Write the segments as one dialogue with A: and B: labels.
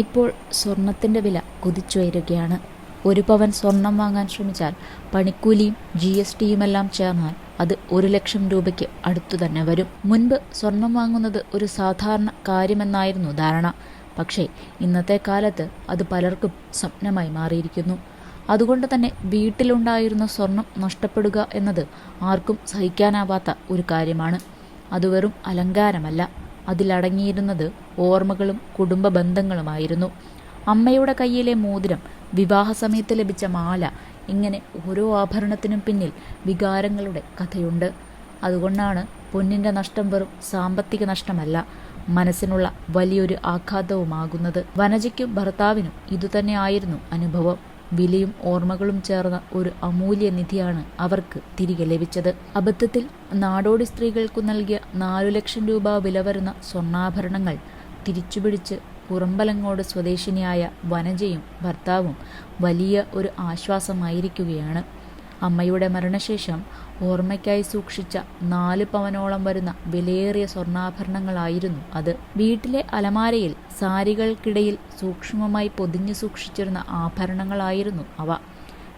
A: ഇപ്പോൾ സ്വർണത്തിന്റെ വില കുതിച്ചുയരുകയാണ്. ഒരു പവൻ സ്വർണം വാങ്ങാൻ ശ്രമിച്ചാൽ പണിക്കൂലിയും ജി എസ് ടിയുമെല്ലാം ചേർന്നാൽ അത് ഒരു ലക്ഷം രൂപയ്ക്ക് അടുത്തു തന്നെ വരും. മുൻപ് സ്വർണം വാങ്ങുന്നത് ഒരു സാധാരണ കാര്യമെന്നായിരുന്നു ധാരണ. പക്ഷേ ഇന്നത്തെ കാലത്ത് അത് പലർക്കും സ്വപ്നമായി മാറിയിരിക്കുന്നു. അതുകൊണ്ട് തന്നെ വീട്ടിലുണ്ടായിരുന്ന സ്വർണം നഷ്ടപ്പെടുക എന്നത് ആർക്കും സഹിക്കാനാവാത്ത ഒരു കാര്യമാണ്. അത് വെറും അലങ്കാരമല്ല. അതിലടങ്ങിയിരുന്നത് ഓർമ്മകളും കുടുംബ ബന്ധങ്ങളുമായിരുന്നു അമ്മയുടെ കയ്യിലെ മോതിരം വിവാഹ സമയത്ത് ലഭിച്ച മാല ഇങ്ങനെ ഓരോ ആഭരണത്തിനും പിന്നിൽ വികാരങ്ങളുടെ കഥയുണ്ട്. അതുകൊണ്ടാണ് പൊന്നിന്റെ നഷ്ടം വെറും സാമ്പത്തിക നഷ്ടമല്ല മനസ്സിനുള്ള വലിയൊരു ആഘാതവുമാകുന്നത്. വനജയ്ക്കും ഭർത്താവിനും ഇതുതന്നെയായിരുന്നു അനുഭവം. വിലയും ഓർമ്മകളും ചേർന്ന ഒരു അമൂല്യ നിധിയാണ് അവർക്ക് തിരികെ ലഭിച്ചത്. അബദ്ധത്തിൽ നാടോടി സ്ത്രീകൾക്കു നൽകിയ നാലു ലക്ഷം രൂപ വില വരുന്ന സ്വർണാഭരണങ്ങൾ തിരിച്ചുപിടിച്ച് പുറമ്പലങ്ങോട് സ്വദേശിനിയായ വനജയും ഭർത്താവും വലിയ ഒരു ആശ്വാസമായിരിക്കുകയാണ്. അമ്മയുടെ മരണശേഷം ഓർമ്മയ്ക്കായി സൂക്ഷിച്ച നാല് പവനോളം വരുന്ന വിലയേറിയ സ്വർണാഭരണങ്ങളായിരുന്നു അത്. വീട്ടിലെ അലമാരയിൽ സാരികൾക്കിടയിൽ സൂക്ഷ്മമായി പൊതിഞ്ഞു സൂക്ഷിച്ചിരുന്ന ആഭരണങ്ങളായിരുന്നു അവ.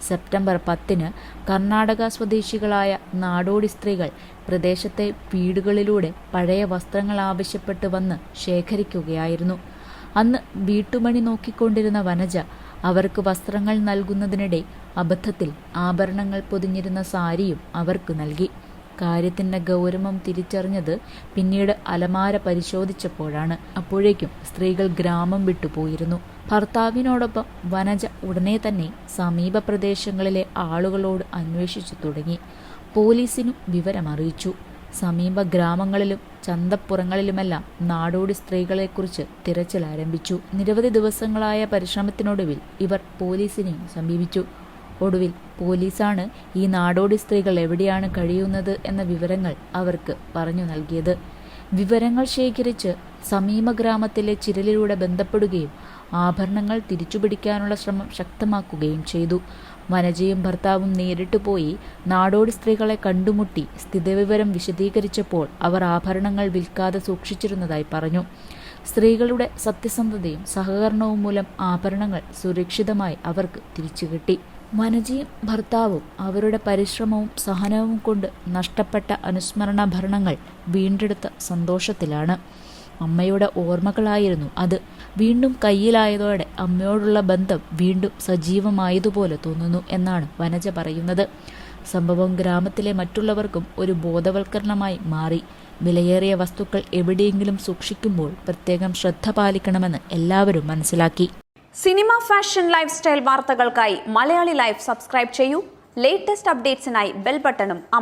A: സെപ്റ്റംബർ പത്തിന് കർണാടക സ്വദേശികളായ നാടോടി സ്ത്രീകൾ പ്രദേശത്തെ വീടുകളിലൂടെ പഴയ വസ്ത്രങ്ങൾ ആവശ്യപ്പെട്ട് വന്ന് ശേഖരിക്കുകയായിരുന്നു. അന്ന് വീട്ടുമണി നോക്കിക്കൊണ്ടിരുന്ന വനജ അവർക്ക് വസ്ത്രങ്ങൾ നൽകുന്നതിനിടെ അബദ്ധത്തിൽ ആഭരണങ്ങൾ പൊതിഞ്ഞിരുന്ന സാരിയും അവർക്ക് നൽകി. കാര്യത്തിന്റെ ഗൗരവം തിരിച്ചറിഞ്ഞത് പിന്നീട് അലമാര പരിശോധിച്ചപ്പോഴാണ്. അപ്പോഴേക്കും സ്ത്രീകൾ ഗ്രാമം വിട്ടുപോയിരുന്നു ഭർത്താവിനോടൊപ്പം വനജ ഉടനെ തന്നെ സമീപ പ്രദേശങ്ങളിലെ ആളുകളോട് അന്വേഷിച്ചു തുടങ്ങി. പോലീസിനും വിവരമറിയിച്ചു. സമീപ ഗ്രാമങ്ങളിലും ചന്തപ്പുറങ്ങളിലുമെല്ലാം നാടോടി സ്ത്രീകളെക്കുറിച്ച് തിരച്ചിൽ ആരംഭിച്ചു. നിരവധി ദിവസങ്ങളായ പരിശ്രമത്തിനൊടുവിൽ ഇവർ പോലീസിനെയും സമീപിച്ചു. ഒടുവിൽ പോലീസാണ് ഈ നാടോടി സ്ത്രീകൾ എവിടെയാണ് കഴിയുന്നത് എന്ന വിവരങ്ങൾ അവർക്ക് പറഞ്ഞു നൽകിയത്. വിവരങ്ങൾ ശേഖരിച്ച് സമീപ ഗ്രാമത്തിലെ ചിരലിലൂടെ ബന്ധപ്പെടുകയും ആഭരണങ്ങൾ തിരിച്ചുപിടിക്കാനുള്ള ശ്രമം ശക്തമാക്കുകയും ചെയ്തു. വനജയും ഭർത്താവും നേരിട്ട് പോയി നാടോടി സ്ത്രീകളെ കണ്ടുമുട്ടി സ്ഥിതിവിവരം വിശദീകരിച്ചപ്പോൾ അവർ ആഭരണങ്ങൾ വിൽക്കാതെ സൂക്ഷിച്ചിരുന്നതായി പറഞ്ഞു. സ്ത്രീകളുടെ സത്യസന്ധതയും സഹകരണവും മൂലം ആഭരണങ്ങൾ സുരക്ഷിതമായി അവർക്ക് തിരിച്ചു കിട്ടി. വനജയും ഭർത്താവും അവരുടെ പരിശ്രമവും സഹനവും കൊണ്ട് നഷ്ടപ്പെട്ട അനുസ്മരണാഭരണങ്ങൾ വീണ്ടെടുത്ത സന്തോഷത്തിലാണ്. അമ്മയുടെ ഓർമ്മകളായിരുന്നു അത്. വീണ്ടും കയ്യിലായതോടെ അമ്മയോടുള്ള ബന്ധം വീണ്ടും സജീവമായതുപോലെ തോന്നുന്നു എന്നാണ് വനജ പറയുന്നത്. സംഭവം ഗ്രാമത്തിലെ മറ്റുള്ളവർക്കും ഒരു ബോധവൽക്കരണമായി മാറി. വിലയേറിയ വസ്തുക്കൾ എവിടെയെങ്കിലും സൂക്ഷിക്കുമ്പോൾ പ്രത്യേകം ശ്രദ്ധ പാലിക്കണമെന്ന് എല്ലാവരും മനസ്സിലാക്കി.
B: സിനിമ ഫാഷൻ ലൈഫ് സ്റ്റൈൽ വാർത്തകൾക്കായി മലയാളി ലൈഫ് സബ്സ്ക്രൈബ് ചെയ്യൂ. ലേറ്റസ്റ്റ് അപ്ഡേറ്റ്സിനായി ബെൽ ബട്ടണും അമർ